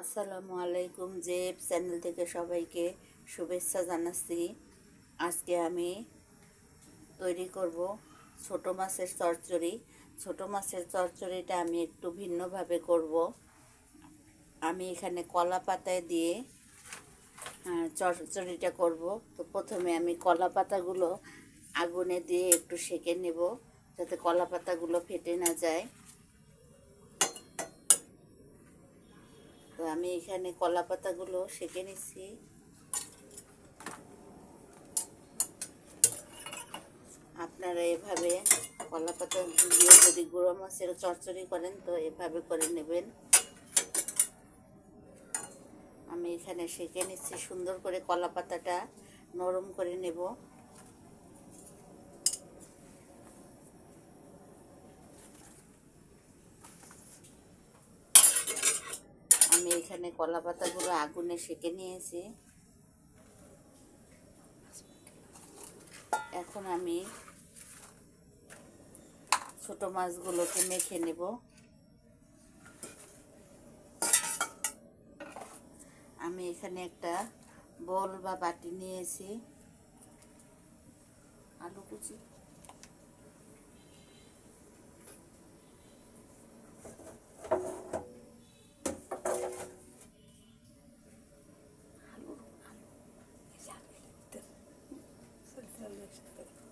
আসসালামু আলাইকুম জেব চ্যানেল থেকে সবাইকে শুভেচ্ছা জানাচ্ছি। আজকে আমি তৈরি করব ছোট মাছের চচ্চড়ি। ছোট মাছের চচ্চড়িটা আমি একটু ভিন্নভাবে করব। আমি এখানে কলা পাতায় দিয়ে চচ্চড়িটা করব। তো প্রথমে আমি কলা পাতাগুলো আগুনে দিয়ে একটু সেঁকে নেব যাতে কলা পাতাগুলো ফেটে না যায়। আমি এখানে কলা পাতাগুলো সেঁকে নিচ্ছি। আপনারা এভাবে কলা পাতা দিয়ে যদি গুঁড়ো মাছের চচ্চড়ি করেন, তো এভাবে করে নেবেন। আমি এখানে সেঁকে নিচ্ছি, সুন্দর করে কলা পাতাটা নরম করে নেব আমি এখানে কলা পাতাগুলো আগুনে সেঁকে নিয়েছি। এখন আমি ছোট মাছগুলোকে মেখে নেব। আমি এখানে একটা বল বা বাটি নিয়েছি। আলু কুচি।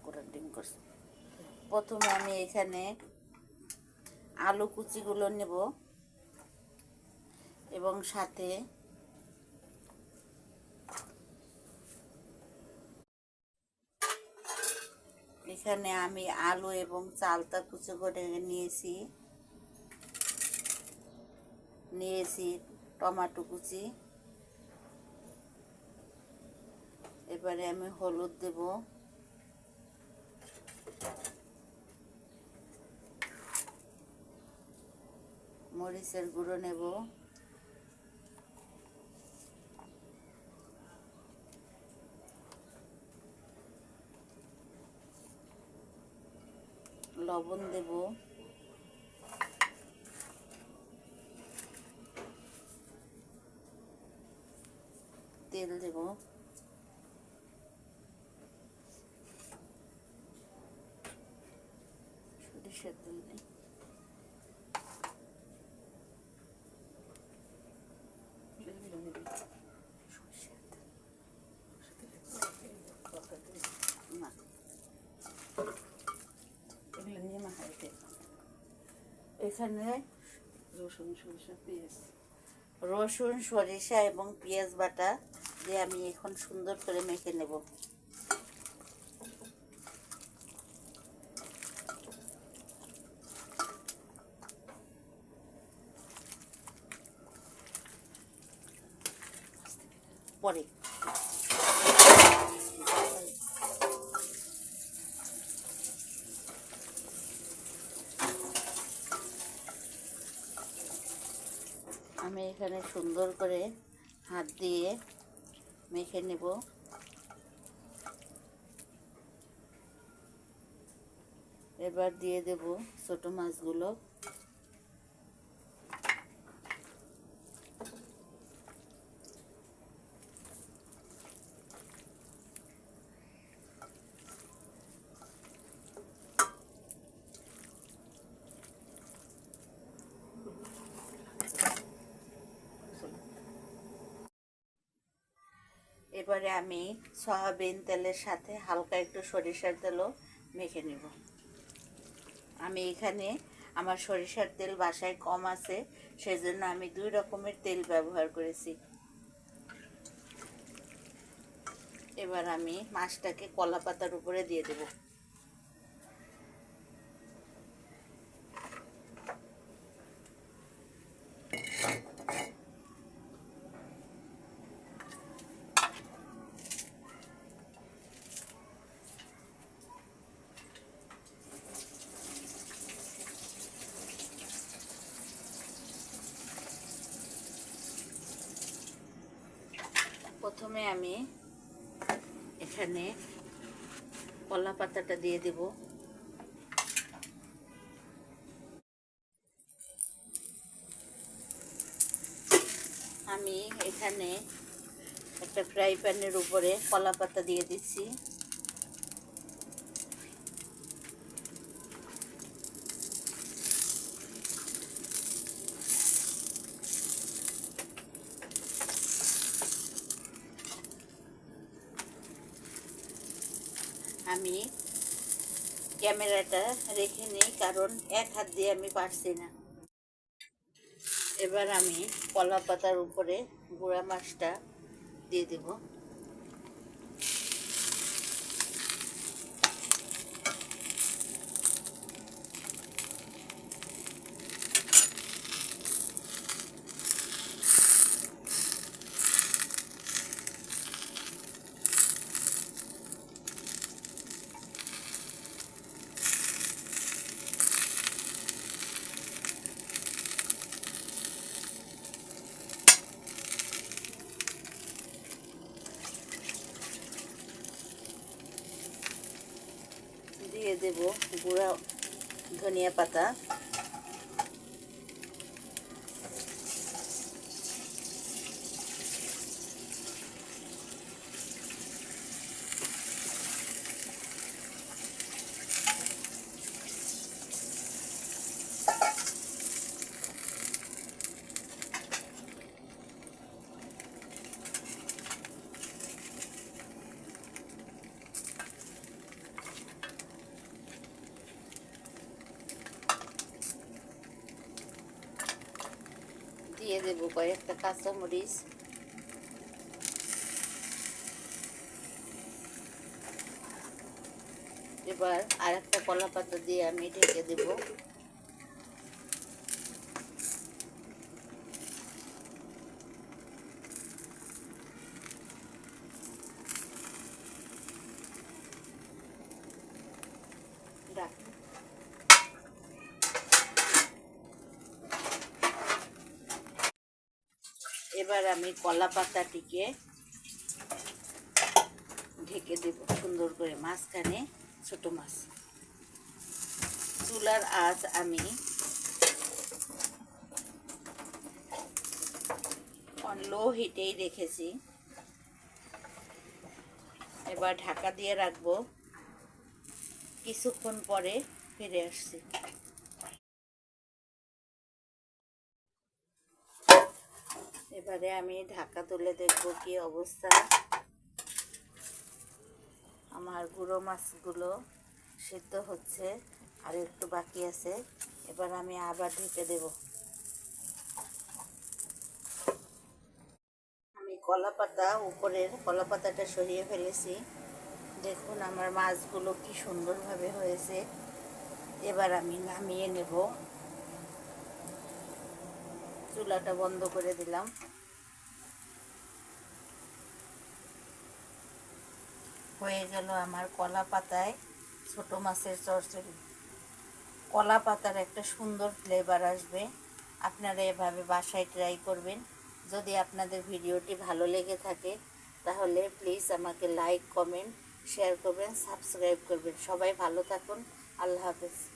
করার ডিম করছি। প্রথমে আমি এখানে আলু কুচিগুলো নেব এবং সাথে এখানে আমি আলু এবং চালতা কুচি করে নিয়েছি। নিয়েছি টমাটো কুচি। এবারে আমি হলুদ দেব। মরিচের গুঁড়ো নেব। লবণ দেব। তেল দেব সরিষার তেল নেই না এগুলো নিয়ে মাখাইতে এখানে রসুন, সরিষা, পেঁয়াজ। রসুন, সরিষা এবং পেঁয়াজ বাটা দিয়ে আমি এখন সুন্দর করে মেখে নেব। পরে আমি এখানে সুন্দর করে হাত দিয়ে মেখে নেব। এবার দিয়ে দেব ছোটো মাছগুলো। এবারে আমি সয়াবিন তেলের সাথে হালকা একটু সরিষার তেলও মেখে নেব। আমি এখানে আমার সরিষার তেল বাসায় কম আছে, সেজন্য আমি দুই রকমের তেল ব্যবহার করেছি। এবার আমি মাছটাকে কলা পাতার উপরে দিয়ে দেব। প্রথমে আমি এখানে কলা পাতাটা দিয়ে দেব। আমি এখানে একটা ফ্রাই প্যানের উপরে কলা পাতা দিয়ে দিচ্ছি। আমি ক্যামেরাটা রেখে নিই, কারণ এক হাত দিয়ে আমি পারছি না। এবার আমি কলা পাতার উপরে গুঁড়া মাছটা দিয়ে দেব দিয়ে দেব গুঁড়া ধনিয়া পাতা দিয়ে দেব কয়েকটা কাঁচামরিচ এবার আর একটা কলা পাতা দিয়ে আমি ঢেকে দেব রাখ এবার আমি কলা পাতাটিকে ঢেকে দেব সুন্দর করে মাঝখানে ছোট মাছ। চুলার আজ আমি লো হিটেই রেখেছি। এবার ঢাকা দিয়ে রাখব। কিছুক্ষণ পরে ফিরে আসছি। এবারে আমি ঢাকা তুলে দেখব কি অবস্থা। আমার গুঁড়ো মাছগুলো সিদ্ধ হচ্ছে আর একটু বাকি আছে। এবার আমি আবার ঢেকে দেব। আমি কলা পাতা, উপরের কলা পাতাটা সরিয়ে ফেলেছি। দেখুন আমার মাছগুলো কি সুন্দরভাবে হয়েছে। এবার আমি নামিয়ে নেব। চুলাটা বন্ধ করে দিলাম। হয়ে গেল আমার কলা পাতায় ছোটো মাছের চরচরি কলা পাতার একটা সুন্দর ফ্লেভার আসবে। আপনারা এভাবে বাসায় ট্রাই করবেন। যদি আপনাদের ভিডিওটি ভালো লেগে থাকে, তাহলে প্লিজ আমাকে লাইক কমেন্ট শেয়ার করবেন সাবস্ক্রাইব করবেন। সবাই ভালো থাকুন। আল্লাহ হাফেজ।